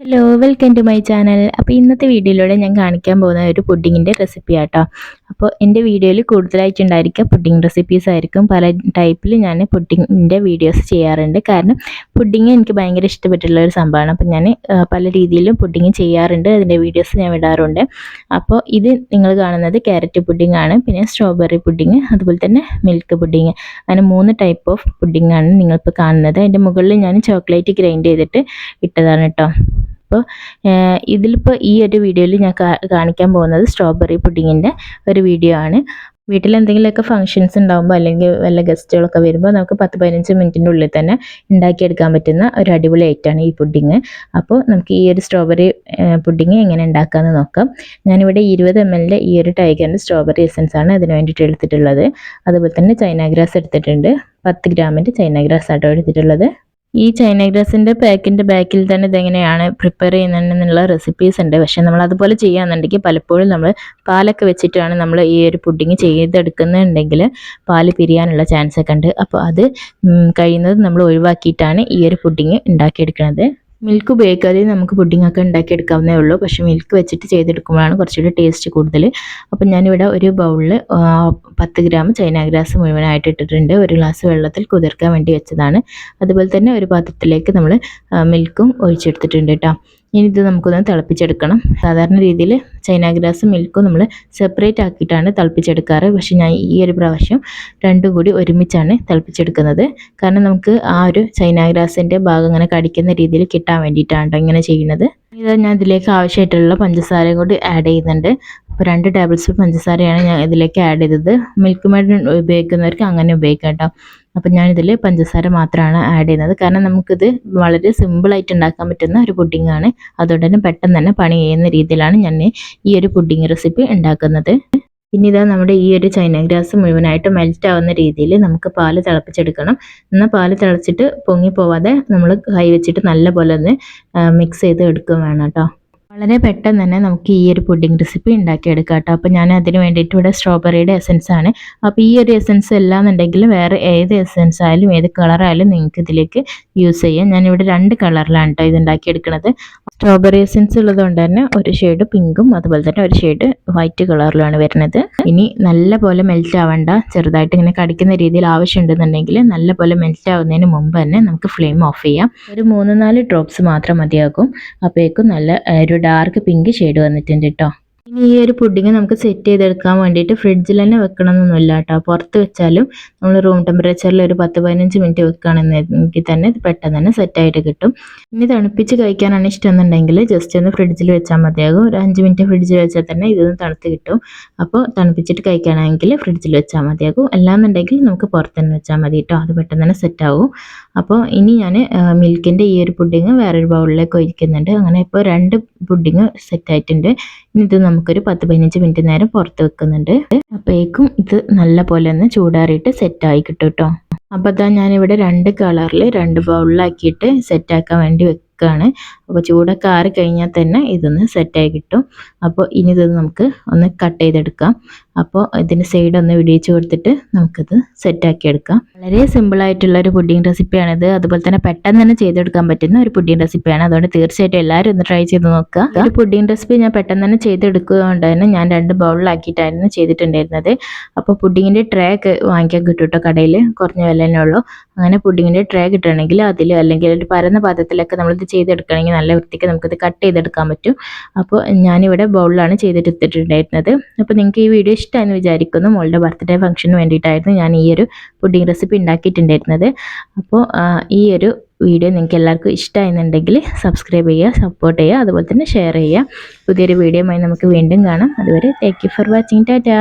Hello welcome to my channel അപ്പോൾ ഇന്നത്തെ വീഡിയോയിലൂടെ ഞാൻ കാണിക്കാൻ പോകുന്ന ഒരു പുഡിങ്ങിന്റെ റെസിപ്പി ആട്ടോ. അപ്പോൾ എന്റെ വീഡിയോയിൽ കൂടുതലായിട്ട് ഉണ്ടായിരിക്കുക പുഡിങ് റെസിപ്പീസ് ആയിരിക്കും. പല ടൈപ്പിൽ ഞാൻ പുഡിങ്ങിന്റെ വീഡിയോസ് ചെയ്യാറുണ്ട്. കാരണം പുഡിങ് എനിക്ക് ഭയങ്കര ഇഷ്ടപ്പെട്ടുള്ള ഒരു സംഭവമാണ്. അപ്പോൾ ഞാൻ പല രീതിയിലും പുഡിങ് ചെയ്യാറുണ്ട്. അതിന്റെ വീഡിയോസ് ഞാൻ വിടാറുണ്ട് അപ്പോൾ ഇത് നിങ്ങൾ കാണുന്നത് ക്യാരറ്റ് പുഡിംഗ് ആണ്. പിന്നെ സ്ട്രോബെറി പുഡിങ് അതുപോലെ തന്നെ മിൽക്ക് പുഡിങ് അങ്ങനെ മൂന്ന് ടൈപ്പ് ഓഫ് പുഡിംഗ് ആണ് നിങ്ങളിപ്പോൾ കാണുന്നത്. അതിന്റെ മുകളിൽ ഞാൻ ചോക്ലേറ്റ് ഗ്രൈൻഡ് ചെയ്തിട്ട് ഇട്ടതാണ് കേട്ടോ അപ്പോൾ ഇതിലിപ്പോൾ ഈ ഒരു വീഡിയോയിൽ ഞാൻ കാണിക്കാൻ പോകുന്നത് സ്ട്രോബെറി പുഡിങ്ങിന്റെ ഒരു വീഡിയോ ആണ്. വീട്ടിൽ എന്തെങ്കിലുമൊക്കെ ഫങ്ഷൻസ് ഉണ്ടാകുമ്പോൾ അല്ലെങ്കിൽ വല്ല ഗസ്റ്റുകളൊക്കെ വരുമ്പോൾ നമുക്ക് പത്ത് പതിനഞ്ച് മിനിറ്റിന്റെ ഉള്ളിൽ തന്നെ ഉണ്ടാക്കിയെടുക്കാൻ പറ്റുന്ന ഒരു അടിപൊളി ഐറ്റമാണ് ഈ പുഡിങ് അപ്പോൾ നമുക്ക് ഈ ഒരു സ്ട്രോബെറി പുഡിങ് എങ്ങനെ ഉണ്ടാക്കാമെന്ന് നോക്കാം. ഞാനിവിടെ ഇരുപത് എം എല്ലിന്റെ ഈ ഒരു ടൈഗറിന്റെ സ്ട്രോബെറി എസൻസ് ആണ് അതിന് വേണ്ടിയിട്ട് എടുത്തിട്ടുള്ളത്. അതുപോലെ തന്നെ ചൈന ഗ്രാസ് എടുത്തിട്ടുണ്ട്. പത്ത് ഗ്രാമിന്റെ ചൈന ഗ്രാസ് ആട്ടോ എടുത്തിട്ടുള്ളത്. ഈ ചൈന ഗ്രാസിന്റെ പാക്കിന്റെ ബാക്കിൽ തന്നെ ഇതെങ്ങനെയാണ് പ്രിപ്പയർ ചെയ്യുന്നതെന്നുള്ള റെസിപ്പീസ് ഉണ്ട്. പക്ഷേ നമ്മൾ അതുപോലെ ചെയ്യാന്നുണ്ടെങ്കിൽ പലപ്പോഴും നമ്മൾ പാലൊക്കെ വെച്ചിട്ടാണ് നമ്മൾ ഈ ഒരു പുഡിങ് ചെയ്തെടുക്കുന്നുണ്ടെങ്കിൽ പാൽ പിരിയാനുള്ള ചാൻസ് ഒക്കെ ഉണ്ട്. അപ്പോൾ അത് കഴിയുന്നത് നമ്മൾ ഒഴിവാക്കിയിട്ടാണ് ഈ ഒരു പുഡിങ് ഉണ്ടാക്കിയെടുക്കുന്നത്. മിൽക്ക് ഉപയോഗിക്കാതെ നമുക്ക് പുഡിംഗ് ഒക്കെ ഉണ്ടാക്കിയെടുക്കാവുന്നേ ഉള്ളൂ. പക്ഷേ മിൽക്ക് വെച്ചിട്ട് ചെയ്തെടുക്കുമ്പോഴാണ് കുറച്ചുകൂടി ടേസ്റ്റ് കൂടുതൽ. അപ്പം ഞാനിവിടെ ഒരു ബൗളിൽ പത്ത് ഗ്രാം ചൈന ഗ്രാസ് മുഴുവനായിട്ട് ഇട്ടിട്ടുണ്ട്. ഒരു ഗ്ലാസ് വെള്ളത്തിൽ കുതിർക്കാൻ വേണ്ടി വെച്ചതാണ്. അതുപോലെ തന്നെ ഒരു പാത്രത്തിലേക്ക് നമ്മൾ മിൽക്കും ഒഴിച്ചെടുത്തിട്ടുണ്ട് കേട്ടോ. ഇനി ഇത് നമുക്കൊന്ന് തിളപ്പിച്ചെടുക്കണം. സാധാരണ രീതിയിൽ ചൈന ഗ്രാസും മിൽക്കും നമ്മൾ സെപ്പറേറ്റ് ആക്കിയിട്ടാണ് തിളപ്പിച്ചെടുക്കാറ്. പക്ഷെ ഞാൻ ഈ ഒരു പ്രാവശ്യം രണ്ടും കൂടി ഒരുമിച്ചാണ് തിളപ്പിച്ചെടുക്കുന്നത്. കാരണം നമുക്ക് ആ ഒരു ചൈന ഗ്രാസിന്റെ ഭാഗം ഇങ്ങനെ കടിക്കുന്ന രീതിയിൽ കിട്ടാൻ വേണ്ടിയിട്ടാണ് ഇങ്ങനെ ചെയ്യുന്നത്. ഇത് ഞാൻ ഇതിലേക്ക് ആവശ്യമായിട്ടുള്ള പഞ്ചസാരയും കൂടി ആഡ് ചെയ്യുന്നുണ്ട്. അപ്പോൾ രണ്ട് ടേബിൾ സ്പൂൺ പഞ്ചസാരയാണ് ഞാൻ ഇതിലേക്ക് ആഡ് ചെയ്തത്. മിൽക്ക് മെയ്ഡ് ഉപയോഗിക്കുന്നവർക്ക് അങ്ങനെ ഉപയോഗിക്കാം കേട്ടോ അപ്പം ഞാനിതിൽ പഞ്ചസാര മാത്രമാണ് ആഡ് ചെയ്യുന്നത്. കാരണം നമുക്കിത് വളരെ സിമ്പിളായിട്ട് ഉണ്ടാക്കാൻ പറ്റുന്ന ഒരു പുഡിങ്ങാണ് അതുകൊണ്ട് തന്നെ പെട്ടെന്ന് തന്നെ പണി ചെയ്യുന്ന രീതിയിലാണ് ഞാൻ ഈ ഒരു പുഡിങ് റെസിപ്പി ഉണ്ടാക്കുന്നത്. പിന്നെ ഇതാ നമ്മുടെ ഈ ഒരു ചൈന ഗ്രാസ് മുഴുവനായിട്ട് മെൽറ്റ് ആവുന്ന രീതിയിൽ നമുക്ക് പാൽ തിളപ്പിച്ചെടുക്കണം. എന്നാൽ പാൽ തിളച്ചിട്ട് പൊങ്ങി പോവാതെ നമ്മൾ കൈ വെച്ചിട്ട് നല്ല പോലെ ഒന്ന് മിക്സ് ചെയ്ത് എടുക്കുകയും വേണം കേട്ടോ. വളരെ പെട്ടെന്ന് തന്നെ നമുക്ക് ഈ ഒരു പുഡിംഗ് റെസിപ്പി ഉണ്ടാക്കിയെടുക്കാം കേട്ടോ അപ്പോൾ ഞാൻ അതിന് വേണ്ടിയിട്ട് ഇവിടെ സ്ട്രോബെറിയുടെ എസൻസ് ആണ്. അപ്പോൾ ഈ ഒരു എസൻസ് അല്ലാന്നുണ്ടെങ്കിൽ വേറെ ഏത് എസൻസ് ആയാലും ഏത് കളറായാലും നിങ്ങൾക്ക് ഇതിലേക്ക് യൂസ് ചെയ്യാം. ഞാനിവിടെ രണ്ട് കളറിലാണ് കേട്ടോ ഇത് ഉണ്ടാക്കിയെടുക്കുന്നത്. സ്ട്രോബെറി എസൻസ് ഉള്ളതുകൊണ്ട് തന്നെ ഒരു ഷെയ്ഡ് പിങ്കും അതുപോലെ തന്നെ ഒരു ഷെയ്ഡ് വൈറ്റ് കളറിലാണ് വരുന്നത്. ഇനി നല്ല പോലെ മെൽറ്റ് ആവണ്ട ചെറുതായിട്ട് ഇങ്ങനെ കടിക്കുന്ന രീതിയിൽ ആവശ്യമുണ്ടെന്നുണ്ടെങ്കിൽ നല്ല പോലെ മെൽറ്റ് ആവുന്നതിന് മുമ്പ് തന്നെ നമുക്ക് ഫ്ലെയിം ഓഫ് ചെയ്യാം. ഒരു മൂന്ന് നാല് ഡ്രോപ്സ് മാത്രം മതിയാകും. അപ്പോഴേക്കും നല്ല ഒരു ഡാർക്ക് പിങ്ക് ഷെയ്ഡ് വന്നിട്ടുണ്ട് കേട്ടോ ഇനി ഈ ഒരു പുഡിങ് നമുക്ക് സെറ്റ് ചെയ്തെടുക്കാൻ വേണ്ടിയിട്ട് ഫ്രിഡ്ജിൽ തന്നെ വെക്കണമെന്നൊന്നുമില്ല കേട്ടോ പുറത്ത് വെച്ചാലും നമ്മൾ റൂം ടെമ്പറേച്ചറിൽ ഒരു പത്ത് പതിനഞ്ച് മിനിറ്റ് വെക്കുകയാണെന്നെങ്കിൽ തന്നെ പെട്ടെന്ന് തന്നെ സെറ്റായിട്ട് കിട്ടും. ഇനി തണുപ്പിച്ച് കഴിക്കാനാണ് ഇഷ്ടം എന്നുണ്ടെങ്കിൽ ജസ്റ്റ് ഒന്ന് ഫ്രിഡ്ജിൽ വെച്ചാൽ മതിയാകും. ഒരു അഞ്ച് മിനിറ്റ് ഫ്രിഡ്ജിൽ വെച്ചാൽ തന്നെ ഇതൊന്ന് തണുത്ത് കിട്ടും. അപ്പോൾ തണുപ്പിച്ചിട്ട് കഴിക്കാനാണെങ്കിൽ ഫ്രിഡ്ജിൽ വെച്ചാൽ മതിയാകും. അല്ലാന്നുണ്ടെങ്കിൽ നമുക്ക് പുറത്ത് തന്നെ വെച്ചാൽ മതി കേട്ടോ അത് പെട്ടെന്ന് തന്നെ സെറ്റാവും അപ്പോൾ ഇനി ഞാൻ മിൽക്കിന്റെ ഈ ഒരു പുഡിങ് വേറൊരു ബൗളിലേക്ക് ഒഴിക്കുന്നുണ്ട്. അങ്ങനെ ഇപ്പോൾ രണ്ട് പുഡിങ് സെറ്റായിട്ടുണ്ട്. ഇനി ഇത് നമുക്കൊരു പത്ത് പതിനഞ്ച് മിനിറ്റ് നേരം പുറത്ത് വെക്കുന്നുണ്ട്. അപ്പോഴേക്കും ഇത് നല്ല പോലെ ഒന്ന് ചൂടാറിയിട്ട് സെറ്റായി കിട്ടും കേട്ടോ അപ്പോൾ ഞാനിവിടെ രണ്ട് കളറിൽ രണ്ട് ബൗളിലാക്കിയിട്ട് സെറ്റ് ആക്കാൻ വേണ്ടി വെക്കുകയാണ് അപ്പോൾ ചൂടൊക്കെ ആറി കഴിഞ്ഞാൽ തന്നെ ഇതൊന്ന് സെറ്റായി കിട്ടും. അപ്പോൾ ഇനി ഇത് നമുക്ക് ഒന്ന് കട്ട് ചെയ്തെടുക്കാം. അപ്പോൾ ഇതിന്റെ സൈഡ് ഒന്ന് വിടിയിച്ച് കൊടുത്തിട്ട് നമുക്കിത് സെറ്റാക്കി എടുക്കാം. വളരെ സിമ്പിളായിട്ടുള്ള ഒരു പുഡിംഗ് റെസിപ്പിയാണിത് അതുപോലെ തന്നെ പെട്ടെന്ന് തന്നെ ചെയ്തെടുക്കാൻ പറ്റുന്ന ഒരു പുഡിംഗ് റെസിപ്പിയാണ് അതുകൊണ്ട് തീർച്ചയായിട്ടും എല്ലാവരും ഒന്ന് ട്രൈ ചെയ്ത് നോക്കുക. ഒരു പുഡിംഗ് റെസിപ്പി ഞാൻ പെട്ടെന്ന് തന്നെ ചെയ്തെടുക്കുക കൊണ്ട് തന്നെ ഞാൻ രണ്ട് ബൗളിലാക്കിയിട്ടായിരുന്നു ചെയ്തിട്ടുണ്ടായിരുന്നത്. അപ്പോൾ പുഡിങ്ങിന്റെ ട്രേ ഒക്കെ വാങ്ങിക്കാൻ കിട്ടും കടയിൽ. കുറഞ്ഞ വില തന്നെ ഉള്ളൂ. അങ്ങനെ പുഡിങ്ങിന്റെ ട്രേ കിട്ടണമെങ്കിൽ അതിൽ അല്ലെങ്കിൽ ഒരു പരന്ന പാത്രത്തിലൊക്കെ നമ്മളിത് ചെയ്തെടുക്കുകയാണെങ്കിൽ നല്ല വൃത്തിക്ക് നമുക്കിത് കട്ട് ചെയ്തെടുക്കാൻ പറ്റും. അപ്പോൾ ഞാനിവിടെ ബൗളിലാണ് ചെയ്തെടുത്തിട്ടുണ്ടായിരുന്നത്. അപ്പോൾ നിങ്ങൾക്ക് ഈ വീഡിയോ ഇഷ്ടമായെന്ന് വിചാരിക്കുന്നു. മോളുടെ ബർത്ത്ഡേ ഫംഗ്ഷന് വേണ്ടിയിട്ടായിരുന്നു ഞാൻ ഈ ഒരു പുഡിംഗ് റെസിപ്പി ഉണ്ടാക്കിയിട്ടുണ്ടായിരുന്നത്. അപ്പോൾ ഈ ഒരു വീഡിയോ നിങ്ങൾക്ക് എല്ലാവർക്കും ഇഷ്ടമായെന്നുണ്ടെങ്കിൽ സബ്സ്ക്രൈബ് ചെയ്യുക സപ്പോർട്ട് ചെയ്യുക അതുപോലെ തന്നെ ഷെയർ ചെയ്യുക. പുതിയൊരു വീഡിയോയുമായി നമുക്ക് വീണ്ടും കാണാം. അതുവരെ താങ്ക് ഫോർ വാച്ചിങ് ടാറ്റാ